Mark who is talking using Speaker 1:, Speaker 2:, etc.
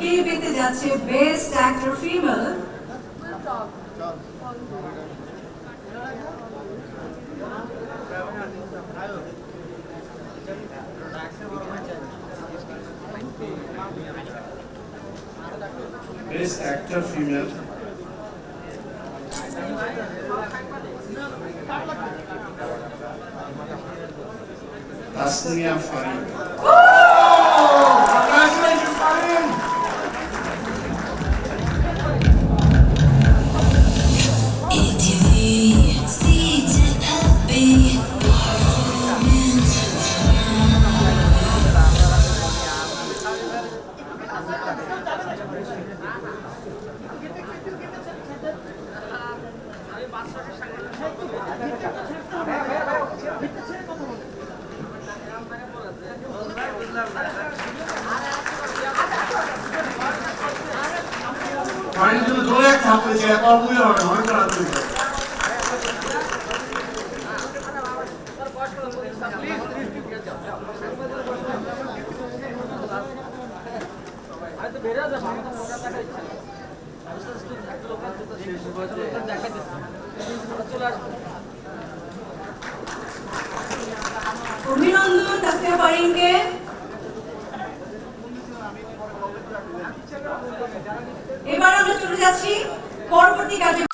Speaker 1: কে পেতে যাচ্ছে best actor female
Speaker 2: Best Actor Female. Tasnia Farid.
Speaker 3: Final জন্য জোরে একটা হাত পেয়েছে এত অবুঝে হবে না অনেক হাত পেয়েছে
Speaker 1: অভিনন্দন এবার আমরা চলে যাচ্ছি পরবর্তী কাজে